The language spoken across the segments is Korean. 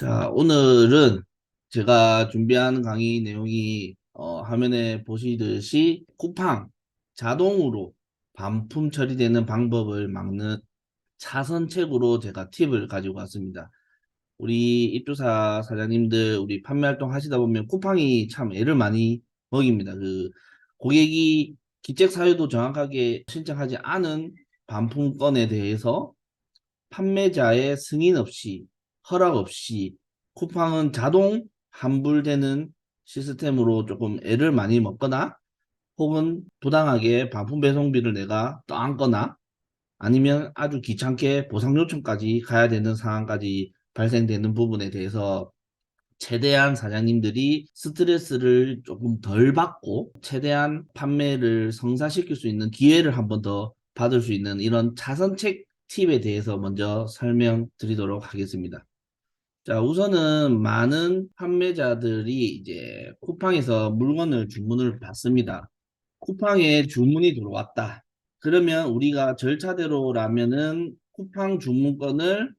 자, 오늘은 제가 준비한 강의 내용이 어, 화면에 보시듯이 쿠팡 자동으로 반품 처리되는 방법을 막는 차선책으로 제가 팁을 가지고 왔습니다. 우리 입주사 사장님들 우리 판매 활동 하시다 보면 쿠팡이 참 애를 많이 먹입니다. 그 고객이 기책 사유도 정확하게 신청하지 않은 반품건에 대해서 판매자의 승인 없이 허락 없이 쿠팡은 자동 환불되는 시스템으로 조금 애를 많이 먹거나 혹은 부당하게 반품 배송비를 내가 떠안거나 아니면 아주 귀찮게 보상 요청까지 가야 되는 상황까지 발생되는 부분에 대해서 최대한 사장님들이 스트레스를 조금 덜 받고 최대한 판매를 성사시킬 수 있는 기회를 한 번 더 받을 수 있는 이런 차선책 팁에 대해서 먼저 설명드리도록 하겠습니다. 자, 우선은 많은 판매자들이 이제 쿠팡에서 물건을 주문을 받습니다. 쿠팡에 주문이 들어왔다. 그러면 우리가 절차대로라면은 쿠팡 주문건을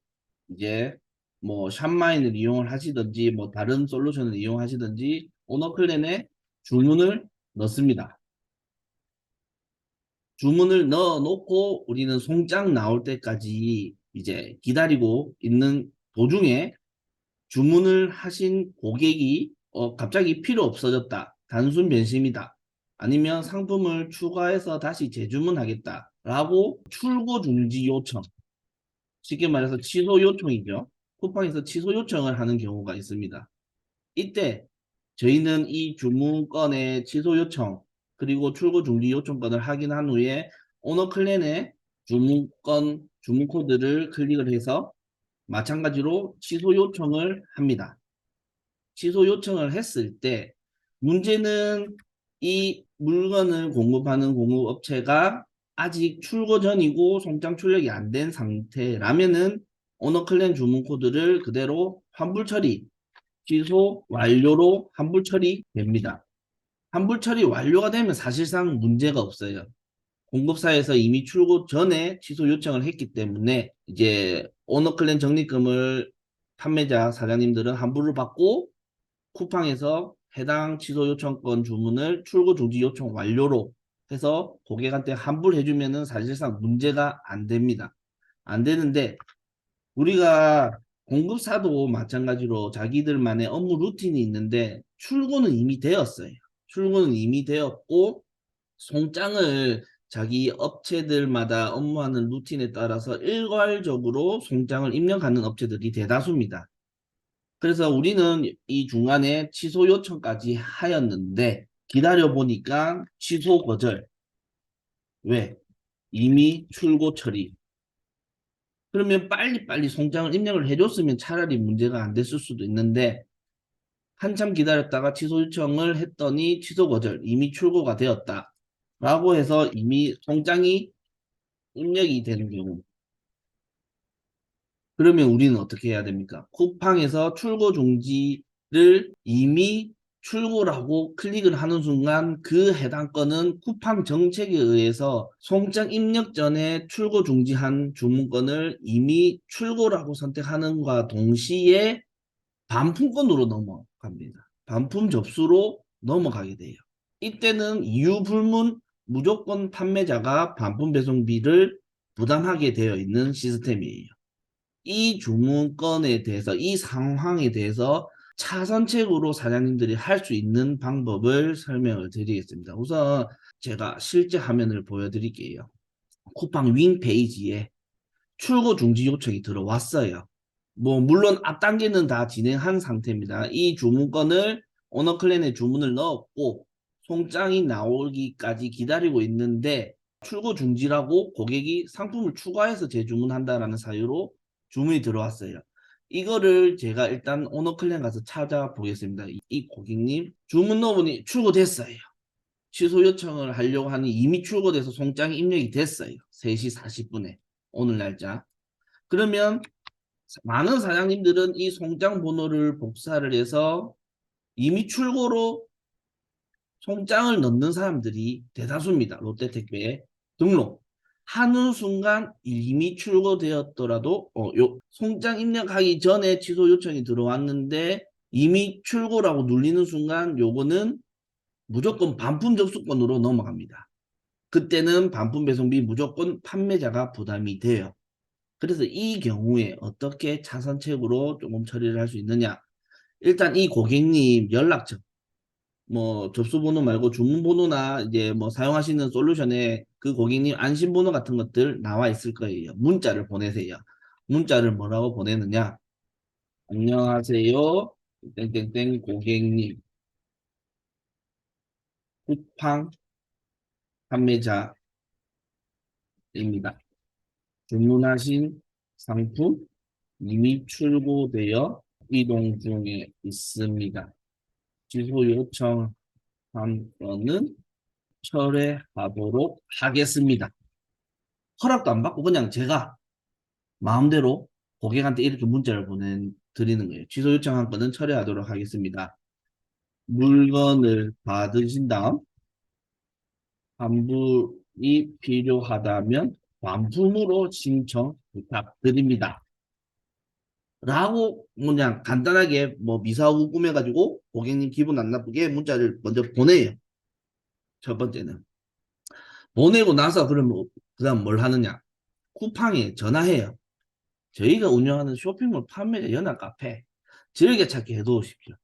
이제 뭐 샵마인을 이용을 하시든지 뭐 다른 솔루션을 이용하시든지 오너클랜에 주문을 넣습니다. 주문을 넣어 놓고 우리는 송장 나올 때까지 이제 기다리고 있는 도중에 주문을 하신 고객이 어, 갑자기 필요 없어졌다. 단순 변심이다. 아니면 상품을 추가해서 다시 재주문하겠다. 라고 출고 중지 요청. 쉽게 말해서 취소 요청이죠. 쿠팡에서 취소 요청을 하는 경우가 있습니다. 이때 저희는 이 주문건의 취소 요청 그리고 출고 중지 요청권을 확인한 후에 오너 클랜의 주문건 주문 코드를 클릭을 해서 마찬가지로 취소 요청을 합니다. 취소 요청을 했을 때 문제는 이 물건을 공급하는 공급업체가 아직 출고 전이고 송장 출력이 안 된 상태라면은 오너 클랜 주문 코드를 그대로 환불 처리, 취소 완료로 환불 처리 됩니다. 환불 처리 완료가 되면 사실상 문제가 없어요. 공급사에서 이미 출고 전에 취소 요청을 했기 때문에 이제 오너클랜 적립금을 판매자 사장님들은 환불을 받고 쿠팡에서 해당 취소 요청권 주문을 출고 중지 요청 완료로 해서 고객한테 환불해 주면은 사실상 문제가 안 됩니다. 안 되는데 우리가 공급사도 마찬가지로 자기들만의 업무 루틴이 있는데 출고는 이미 되었어요. 출고는 이미 되었고 송장을 자기 업체들마다 업무하는 루틴에 따라서 일괄적으로 송장을 입력하는 업체들이 대다수입니다. 그래서 우리는 이 중간에 취소 요청까지 하였는데 기다려 보니까 취소 거절. 왜? 이미 출고 처리. 그러면 빨리빨리 송장을 입력을 해줬으면 차라리 문제가 안 됐을 수도 있는데 한참 기다렸다가 취소 요청을 했더니 취소 거절 이미 출고가 되었다 라고 해서 이미 송장이 입력이 되는 경우 그러면 우리는 어떻게 해야 됩니까? 쿠팡에서 출고 중지를 이미 출고라고 클릭을 하는 순간 그 해당 건은 쿠팡 정책에 의해서 송장 입력 전에 출고 중지한 주문건을 이미 출고라고 선택하는 것과 동시에 반품건으로 넘어갑니다. 반품 접수로 넘어가게 돼요. 이때는 이유 불문 무조건 판매자가 반품 배송비를 부담하게 되어 있는 시스템이에요. 이 주문건에 대해서 이 상황에 대해서 차선책으로 사장님들이 할 수 있는 방법을 설명을 드리겠습니다. 우선 제가 실제 화면을 보여드릴게요. 쿠팡 윙 페이지에 출고 중지 요청이 들어왔어요. 뭐 물론 앞 단계는 다 진행한 상태입니다. 이 주문건을 오너클랜에 주문을 넣었고 송장이 나오기까지 기다리고 있는데 출고 중지라고 고객이 상품을 추가해서 재주문한다라는 사유로 주문이 들어왔어요. 이거를 제가 일단 오너클랜 가서 찾아보겠습니다. 이, 이 고객님 주문 넣어보니 출고됐어요. 취소 요청을 하려고 하니 이미 출고돼서 송장이 입력이 됐어요. 3시 40분에 오늘 날짜. 그러면 많은 사장님들은 이 송장 번호를 복사를 해서 이미 출고로 송장을 넣는 사람들이 대다수입니다. 롯데택배에 등록. 하는 순간 이미 출고되었더라도 어, 요 송장 입력하기 전에 취소 요청이 들어왔는데 이미 출고라고 눌리는 순간 요거는 무조건 반품 접수권으로 넘어갑니다. 그때는 반품 배송비 무조건 판매자가 부담이 돼요. 그래서 이 경우에 어떻게 차선책으로 조금 처리를 할 수 있느냐? 일단 이 고객님 연락처, 뭐 접수번호 말고 주문번호나 이제 뭐 사용하시는 솔루션에 그 고객님 안심번호 같은 것들 나와 있을 거예요. 문자를 보내세요. 문자를 뭐라고 보내느냐? 안녕하세요. 땡땡땡 고객님. 쿠팡 판매자입니다. 주문하신 상품 이미 출고되어 이동 중에 있습니다. 취소 요청한 건은 철회하도록 하겠습니다. 허락도 안 받고 그냥 제가 마음대로 고객한테 이렇게 문자를 보내드리는 거예요. 취소 요청한 건은 철회하도록 하겠습니다. 물건을 받으신 다음 환불이 필요하다면 반품으로 신청 부탁드립니다. 라고 그냥 간단하게 뭐 미사후 꾸며가지고 고객님 기분 안 나쁘게 문자를 먼저 보내요. 첫 번째는. 보내고 나서 그러면 그 다음 뭘 하느냐. 쿠팡에 전화해요. 저희가 운영하는 쇼핑몰 판매자 연합 카페 즐겨 찾기 해두십시오.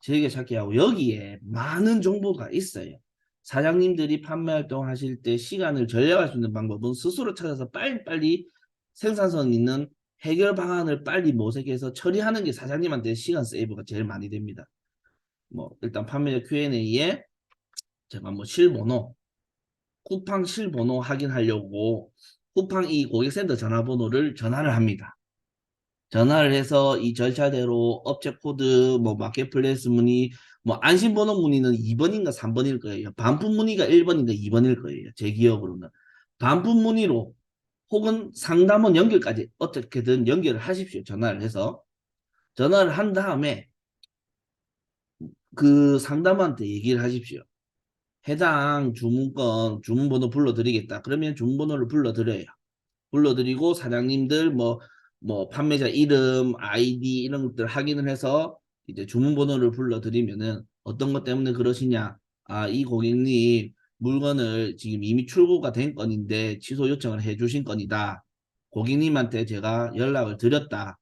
즐겨 찾기 하고 여기에 많은 정보가 있어요. 사장님들이 판매 활동 하실 때 시간을 절약할 수 있는 방법은 스스로 찾아서 빨리빨리 생산성 있는 해결 방안을 빨리 모색해서 처리하는 게 사장님한테 시간 세이브가 제일 많이 됩니다. 뭐 일단 판매자 Q&A에 제가 뭐 실번호 쿠팡 실번호 확인하려고 쿠팡 이 고객센터 전화번호를 전화를 합니다. 전화를 해서 이 절차대로 업체 코드, 뭐 마켓플레이스 문의, 뭐 안심번호 문의는 2번인가 3번일 거예요. 반품 문의가 1번인가 2번일 거예요. 제 기억으로는. 반품 문의로 혹은 상담원 연결까지 어떻게든 연결을 하십시오. 전화를 해서. 전화를 한 다음에 그 상담원한테 얘기를 하십시오. 해당 주문건, 주문번호 불러드리겠다. 그러면 주문번호를 불러드려요. 불러드리고 사장님들 뭐, 뭐 판매자 이름, 아이디 이런 것들 확인을 해서 이제 주문번호를 불러드리면은 어떤 것 때문에 그러시냐. 아, 이 고객님 물건을 지금 이미 출고가 된 건인데 취소 요청을 해 주신 건이다. 고객님한테 제가 연락을 드렸다.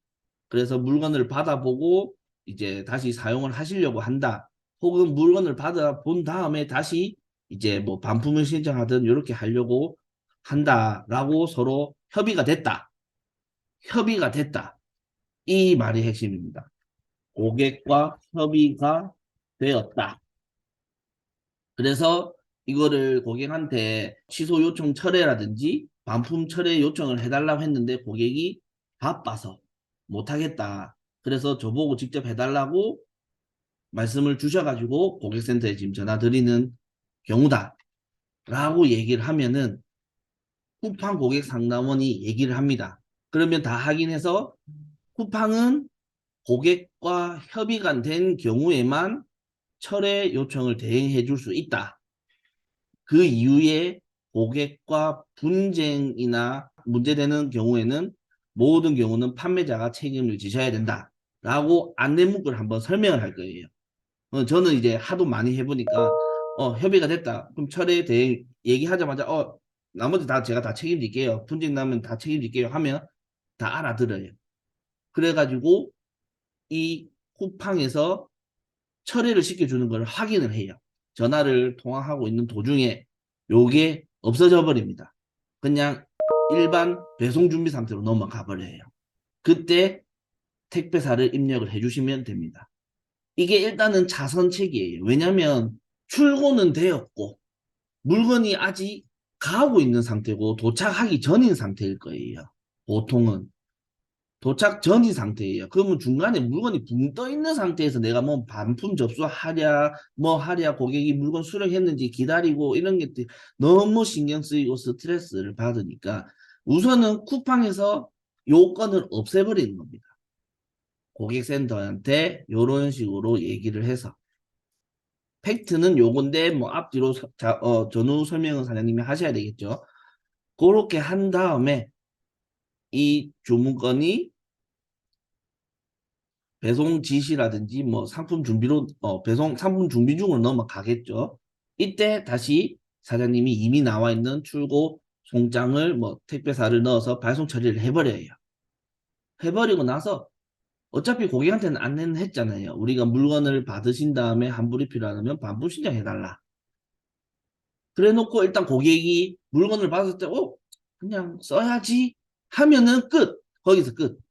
그래서 물건을 받아보고 이제 다시 사용을 하시려고 한다. 혹은 물건을 받아 본 다음에 다시 이제 뭐 반품을 신청하든 이렇게 하려고 한다라고 서로 협의가 됐다. 협의가 됐다. 이 말이 핵심입니다. 고객과 협의가 되었다. 그래서 이거를 고객한테 취소 요청 철회라든지 반품 철회 요청을 해달라고 했는데 고객이 바빠서 못하겠다. 그래서 저보고 직접 해달라고 말씀을 주셔가지고 고객센터에 지금 전화 드리는 경우다. 라고 얘기를 하면은 쿠팡 고객 상담원이 얘기를 합니다. 그러면 다 확인해서 쿠팡은 고객과 협의가 된 경우에만 철회 요청을 대행해 줄 수 있다. 그 이후에 고객과 분쟁이나 문제되는 경우에는 모든 경우는 판매자가 책임을 지셔야 된다. 라고 안내 문구를 한번 설명을 할 거예요. 어, 저는 이제 하도 많이 해보니까 어, 협의가 됐다. 그럼 철회 대행 얘기하자마자 어, 나머지 다 제가 다 책임질게요. 분쟁 나면 다 책임질게요. 하면 다 알아들어요. 그래가지고 이 쿠팡에서 철회를 시켜주는 걸 확인을 해요. 전화를 통화하고 있는 도중에 요게 없어져 버립니다. 그냥 일반 배송 준비 상태로 넘어가 버려요. 그때 택배사를 입력을 해주시면 됩니다. 이게 일단은 자선책이에요. 왜냐하면 출고는 되었고 물건이 아직 가고 있는 상태고 도착하기 전인 상태일 거예요. 보통은 도착 전인 상태예요. 그러면 중간에 물건이 붕 떠 있는 상태에서 내가 뭐 반품 접수하랴, 뭐 하랴, 고객이 물건 수령했는지 기다리고 이런 게 너무 신경 쓰이고 스트레스를 받으니까 우선은 쿠팡에서 요건을 없애버리는 겁니다. 고객센터한테 이런 식으로 얘기를 해서 팩트는 요건데 뭐 앞뒤로 자, 어, 전후 설명은 사장님이 하셔야 되겠죠. 그렇게 한 다음에 이 주문건이 배송 지시라든지 뭐 상품 준비로 어 배송 상품 준비 중으로 넘어가겠죠. 이때 다시 사장님이 이미 나와 있는 출고 송장을 뭐 택배사를 넣어서 발송 처리를 해버려요. 해버리고 나서 어차피 고객한테는 안내는 했잖아요. 우리가 물건을 받으신 다음에 환불이 필요하다면 반품 신청해달라. 그래 놓고 일단 고객이 물건을 받았을 때, 어, 그냥 써야지 하면은 끝. 거기서 끝.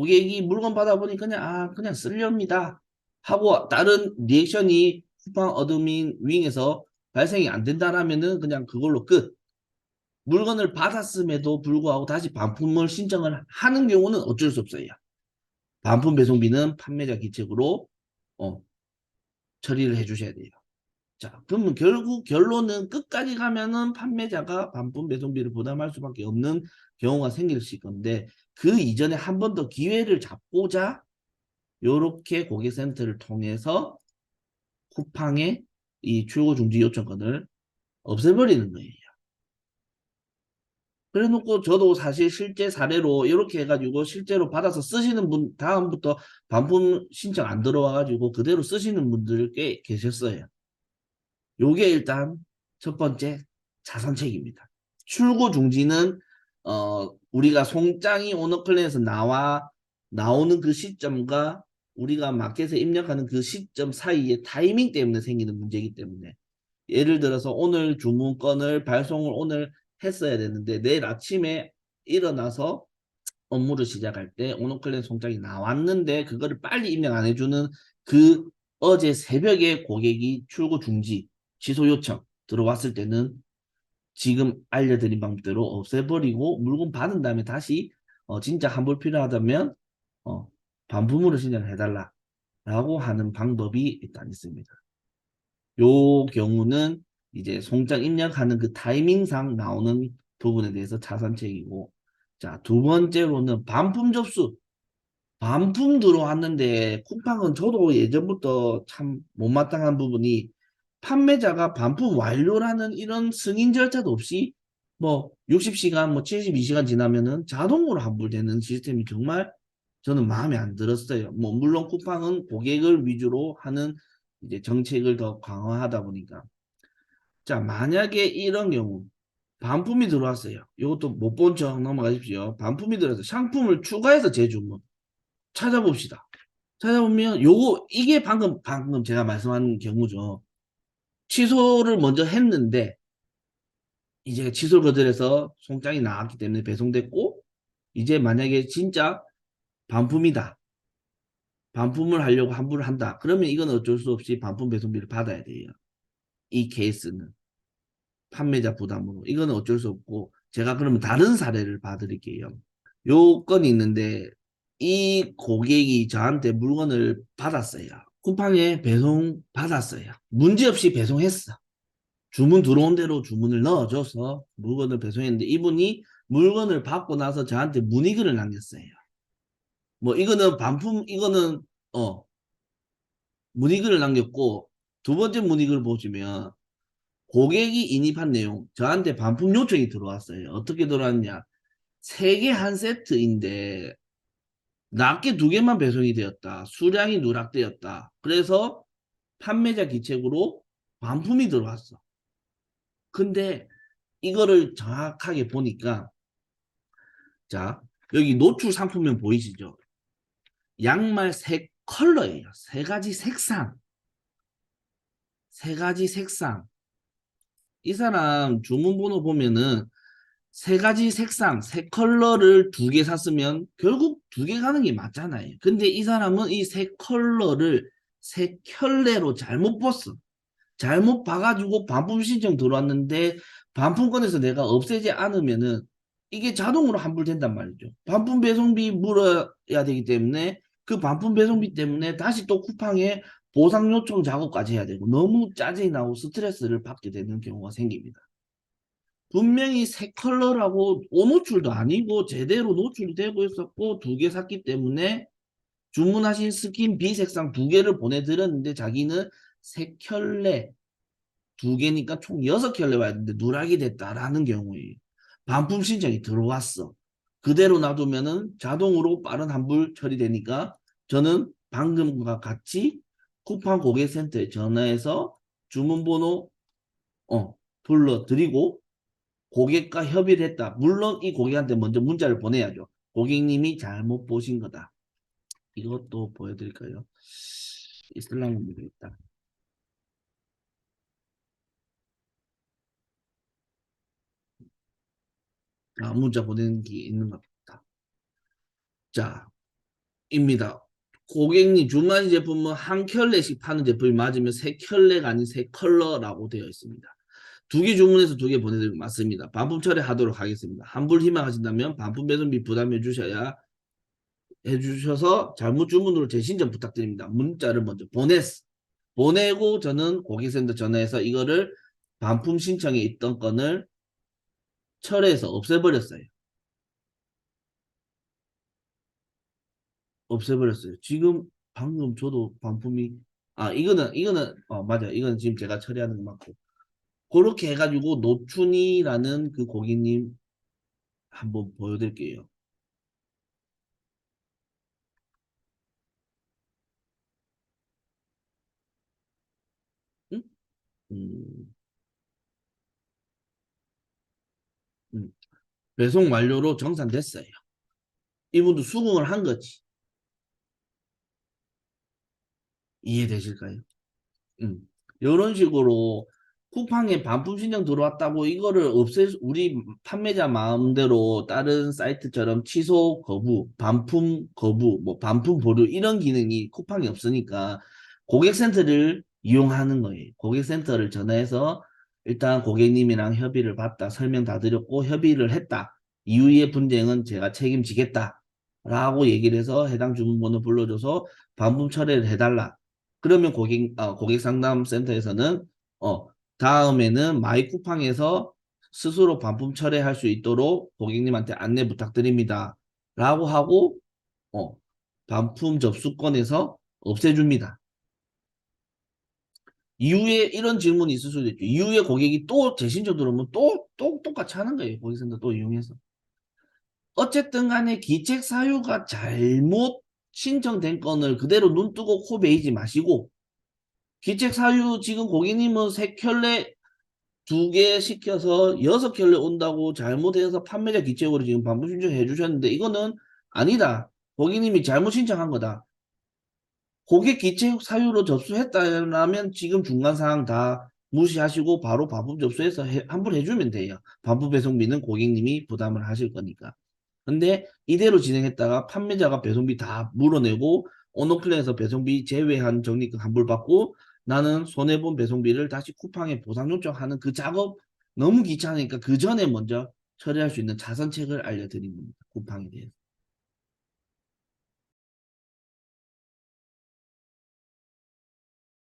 고객이 물건 받아보니 그냥, 아, 그냥 쓰렵니다. 하고 다른 리액션이 쿠팡 어드민 윙에서 발생이 안 된다라면은 그냥 그걸로 끝. 물건을 받았음에도 불구하고 다시 반품을 신청을 하는 경우는 어쩔 수 없어요. 반품 배송비는 판매자 기책으로 어, 처리를 해주셔야 돼요. 자, 그러면 결국 결론은 끝까지 가면은 판매자가 반품 배송비를 부담할 수밖에 없는 경우가 생길 수 있건데 그 이전에 한 번 더 기회를 잡고자 요렇게 고객센터를 통해서 쿠팡의 이 출고 중지 요청권을 없애버리는 거예요. 그래 놓고 저도 사실 실제 사례로 이렇게 해가지고 실제로 받아서 쓰시는 분 다음부터 반품 신청 안 들어와 가지고 그대로 쓰시는 분들 꽤 계셨어요. 요게 일단 첫 번째 자산책입니다. 출고 중지는 어 우리가 송장이 오너클랜에서 나와 나오는 그 시점과 우리가 마켓에 입력하는 그 시점 사이의 타이밍 때문에 생기는 문제이기 때문에 예를 들어서 오늘 주문건을 발송을 오늘 했어야 되는데 내일 아침에 일어나서 업무를 시작할 때 오너클랜 송장이 나왔는데 그거를 빨리 입력 안 해주는 그 어제 새벽에 고객이 출고 중지 취소 요청 들어왔을 때는 지금 알려드린 방법대로 없애버리고 물건 받은 다음에 다시 어, 진짜 환불 필요하다면 어, 반품으로 신청해달라 라고 하는 방법이 일단 있습니다. 요 경우는 이제 송장 입력하는 그 타이밍상 나오는 부분에 대해서 자산책이고 자 두 번째로는 반품 접수 반품 들어왔는데 쿠팡은 저도 예전부터 참 못마땅한 부분이 판매자가 반품 완료라는 이런 승인 절차도 없이 뭐 60시간 뭐 72시간 지나면은 자동으로 환불되는 시스템이 정말 저는 마음에 안 들었어요. 뭐 물론 쿠팡은 고객을 위주로 하는 이제 정책을 더 강화하다 보니까 자 만약에 이런 경우 반품이 들어왔어요. 이것도 못 본 척 넘어가십시오. 반품이 들어와서 상품을 추가해서 재주문 찾아봅시다. 찾아보면 요거 이게 방금 방금 제가 말씀한 경우죠. 취소를 먼저 했는데 이제 취소 거절해서 송장이 나왔기 때문에 배송됐고 이제 만약에 진짜 반품이다. 반품을 하려고 환불을 한다. 그러면 이건 어쩔 수 없이 반품 배송비를 받아야 돼요. 이 케이스는 판매자 부담으로 이거는 어쩔 수 없고 제가 그러면 다른 사례를 봐드릴게요. 요 건이 있는데 이 고객이 저한테 물건을 받았어요. 쿠팡에 배송 받았어요. 문제없이 배송했어. 주문 들어온 대로 주문을 넣어줘서 물건을 배송했는데 이분이 물건을 받고 나서 저한테 문의글을 남겼어요. 뭐 이거는 반품 이거는 어 문의글을 남겼고 두 번째 문의글 보시면 고객이 인입한 내용 저한테 반품 요청이 들어왔어요. 어떻게 들어왔냐? 세 개 한 세트인데 낱개 두 개만 배송이 되었다. 수량이 누락되었다. 그래서 판매자 기책으로 반품이 들어왔어. 근데 이거를 정확하게 보니까 자 여기 노출 상품명 보이시죠? 양말 세 컬러예요. 세 가지 색상. 세 가지 색상. 이 사람 주문번호 보면은 세 가지 색상, 세 컬러를 두 개 샀으면 결국 두 개 가는 게 맞잖아요. 근데 이 사람은 이 세 컬러를 세 켤레로 잘못 봤어. 잘못 봐가지고 반품 신청 들어왔는데 반품권에서 내가 없애지 않으면은 이게 자동으로 환불된단 말이죠. 반품 배송비 물어야 되기 때문에 그 반품 배송비 때문에 다시 또 쿠팡에 보상 요청 작업까지 해야 되고 너무 짜증이 나고 스트레스를 받게 되는 경우가 생깁니다. 분명히 새 컬러라고 오노출도 아니고 제대로 노출이 되고 있었고 두 개 샀기 때문에 주문하신 스킨 B 색상 두 개를 보내드렸는데 자기는 세 켤레 두 개니까 총 여섯 켤레 되는데 누락이 됐다라는 경우에 반품 신청이 들어왔어. 그대로 놔두면은 자동으로 빠른 환불 처리되니까 저는 방금과 같이 쿠팡 고객센터에 전화해서 주문번호 어, 불러드리고 고객과 협의를 했다. 물론 이 고객한테 먼저 문자를 보내야죠. 고객님이 잘못 보신 거다. 이것도 보여드릴까요? 이슬람 모르겠다. 아, 문자 보내는 게 있는 것 같다. 자, 입니다. 고객님 주머니 제품은 한 켤레씩 파는 제품이 맞으면 세 켤레가 아닌 세 컬러라고 되어 있습니다. 두 개 주문해서 두 개 보내드리고 맞습니다. 반품 처리하도록 하겠습니다. 환불 희망하신다면 반품 배송비 부담해 주셔야 해주셔서 잘못 주문으로 재신청 부탁드립니다. 문자를 먼저 보냈어. 보내고 저는 고객센터 전화해서 이거를 반품 신청에 있던 건을 철회해서 없애버렸어요. 없애버렸어요. 지금 방금 저도 반품이 아 이거는 이거는 어 맞아 요 이거는 지금 제가 처리하는 거 맞고 그렇게 해가지고 노춘이라는 그 고객님 한번 보여드릴게요. 응? 음, 음. 배송 완료로 정산됐어요. 이분도 수긍을 한 거지. 이해되실까요? 음. 이런 식으로 쿠팡에 반품 신청 들어왔다고 이거를 없애 우리 판매자 마음대로 다른 사이트처럼 취소 거부, 반품 거부, 뭐 반품 보류 이런 기능이 쿠팡이 없으니까 고객센터를 이용하는 거예요. 고객센터를 전화해서 일단 고객님이랑 협의를 봤다. 설명 다 드렸고 협의를 했다. 이후의 분쟁은 제가 책임지겠다. 라고 얘기를 해서 해당 주문번호 불러줘서 반품 처리를 해달라. 그러면 고객, 어, 고객 상담 센터에서는, 어, 다음에는 마이 쿠팡에서 스스로 반품 처리할 수 있도록 고객님한테 안내 부탁드립니다. 라고 하고, 어, 반품 접수권에서 없애줍니다. 이후에 이런 질문이 있을 수도 있죠. 이후에 고객이 또 재신청 들어오면 또, 또 똑같이 하는 거예요. 고객센터 또 이용해서. 어쨌든 간에 기책 사유가 잘못 신청된 건을 그대로 눈 뜨고 코 베이지 마시고 기책 사유 지금 고객님은 세 켤레 두 개 시켜서 여섯 켤레 온다고 잘못해서 판매자 기책으로 지금 반복 신청해 주셨는데 이거는 아니다. 고객님이 잘못 신청한 거다. 고객 기책 사유로 접수했다면 지금 중간 사항 다 무시하시고 바로 반품 접수해서 해, 환불해 주면 돼요. 반품 배송비는 고객님이 부담을 하실 거니까. 근데 이대로 진행했다가 판매자가 배송비 다 물어내고 오너클랜에서 배송비 제외한 적립금 환불 받고 나는 손해본 배송비를 다시 쿠팡에 보상 요청하는 그 작업 너무 귀찮으니까 그 전에 먼저 처리할 수 있는 자선책을 알려드린 겁니다. 쿠팡에 대해서.